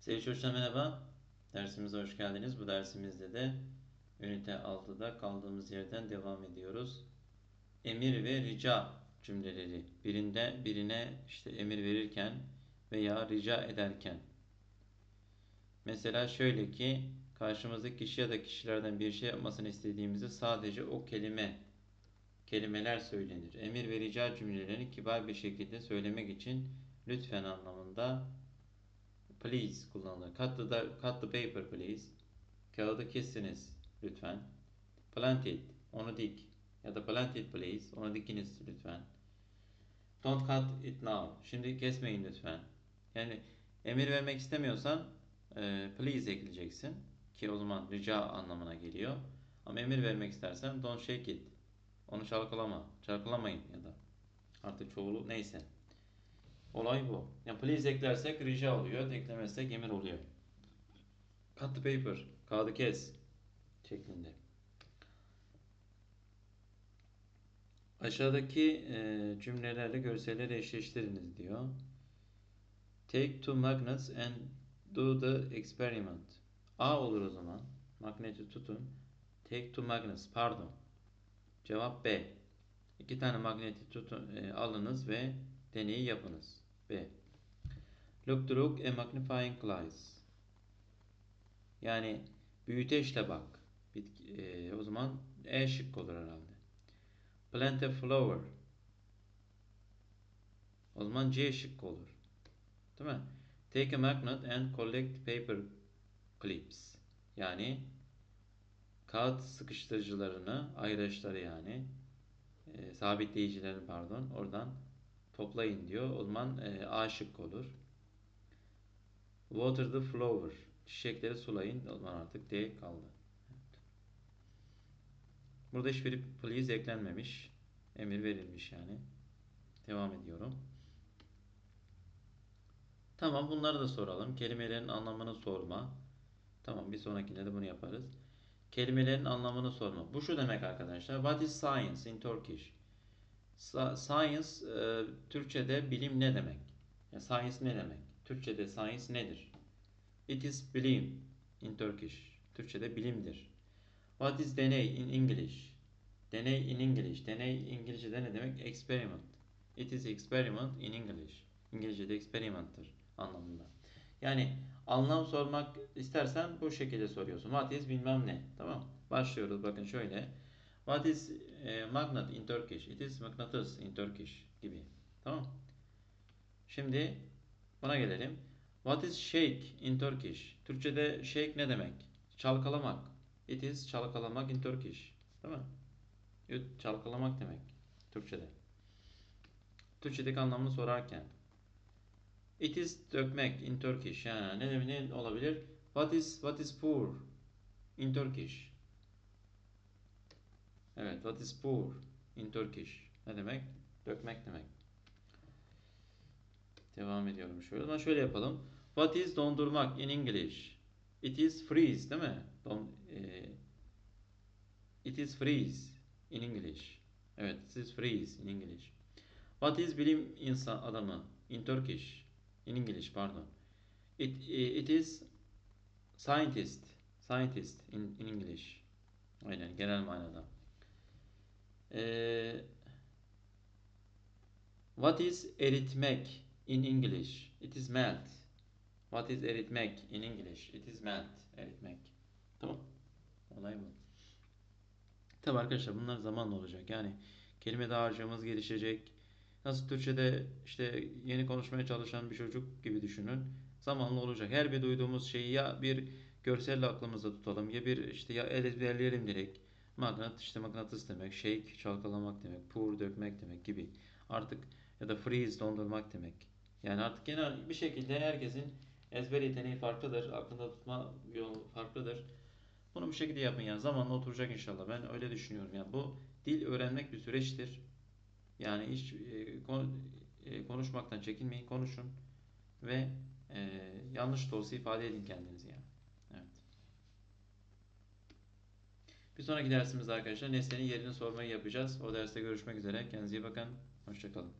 Sevgili çocuklar merhaba. Dersimize hoş geldiniz. Bu dersimizde de ünite 6'da kaldığımız yerden devam ediyoruz. Emir ve rica cümleleri. Birinde birine işte emir verirken veya rica ederken. Mesela şöyle ki karşımızdaki kişi ya da kişilerden bir şey yapmasını istediğimizde sadece o kelime kelimeler söylenir. Emir ve rica cümlelerini kibar bir şekilde söylemek için lütfen anlamında please kullanılır. Cut the, cut the paper please. Kağıdı kessiniz lütfen. Plant it. Onu dik. Ya da plant it please. Onu dikiniz lütfen. Don't cut it now. Şimdi kesmeyin lütfen. Yani emir vermek istemiyorsan e, please ekleyeceksin. Ki o zaman rica anlamına geliyor. Ama emir vermek istersen don't shake it. Onu çalkalama. Çalkalamayın ya da. Artık çoğulu neyse. Olay bu. Yani please eklersek rica oluyor. Eklemezsek emir oluyor. Cut the paper. Kağıdı kes. Şeklinde. Aşağıdaki e, cümlelerle görselleri eşleştiriniz diyor. Take two magnets and do the experiment. A olur o zaman. Magneti tutun. Take two magnets. Pardon. Cevap B. İki tane magneti tutun, e, alınız ve deneyi yapınız. B. Look through a magnifying glass. Yani büyüteçle bak. Bitki, e, o zaman E şık olur herhalde. Plant a flower. O zaman C şık olur. Değil mi? Take a magnet and collect paper clips. Yani kağıt sıkıştırıcılarını, ayraçları yani e, sabitleyicilerini pardon oradan toplayın diyor. O zaman e, A şık olur. Water the flower. Çiçekleri sulayın. O zaman artık D kaldı. Evet. Burada hiçbir please eklenmemiş. Emir verilmiş yani. Devam ediyorum. Tamam bunları da soralım. Kelimelerin anlamını sorma. Tamam bir sonrakinde de bunu yaparız. Kelimelerin anlamını sorma. Bu şu demek arkadaşlar. What is science in Turkish? Science e, Türkçe'de bilim ne demek? Yani science ne demek? Türkçe'de science nedir? It is bilim in Turkish. Türkçe'de bilimdir. What is deney in English? Deney in English. Deney İngilizce'de ne demek? Experiment. It is experiment in English. İngilizce'de experiment'tır anlamında. Yani anlam sormak istersen bu şekilde soruyorsun. What is bilmem ne. Tamam Başlıyoruz bakın şöyle. What is e, magnet in Turkish? It is mıknatıs in Turkish gibi. Tamam Şimdi buna gelelim. What is shake in Turkish? Türkçe'de shake ne demek? Çalkalamak. It is çalkalamak in Turkish. Değil mi? Yut, çalkalamak demek. Türkçe'de. Türkçedeki anlamını sorarken. It is dökmek in Turkish. Yani ne demek ne olabilir? What is what is poor in Turkish? Evet, what is poor in Turkish? Ne demek? Dökmek demek. Devam ediyorum şöyle. O zaman şöyle yapalım. What is dondurmak in English? It is freeze değil mi? Don, e, it is freeze in English. Evet, it is freeze in English. What is bilim insan adamı in Turkish? In English, pardon. It, it is scientist. Scientist in, in English. Aynen, genel manada. Ee, what is eritmek in English? It is melt. What is eritmek in English? It is melt. Eritmek. Tamam. Olay bu. Tabi arkadaşlar bunlar zamanla olacak. Yani kelime dağarcığımız gelişecek. Nasıl Türkçe'de işte yeni konuşmaya çalışan bir çocuk gibi düşünün. Zamanla olacak. Her bir duyduğumuz şeyi ya bir görselle aklımızda tutalım ya bir işte ya ezberleyelim direkt. Magnet işte mıknatıs demek, shake çalkalamak demek, pour dökmek demek gibi. Artık ya da freeze dondurmak demek. Yani artık genel bir şekilde herkesin ezber yeteneği farklıdır, aklında tutma yolu farklıdır. Bunu bu şekilde yapın yani zamanla oturacak inşallah. Ben öyle düşünüyorum. Yani bu dil öğrenmek bir süreçtir. Yani hiç e, konuşmaktan çekinmeyin, konuşun ve e, yanlış da olsa ifade edin kendinizi yani. Evet. Bir sonraki dersimizde arkadaşlar nesnenin yerini sormayı yapacağız. O derste görüşmek üzere. Kendinize iyi bakın. Hoşçakalın.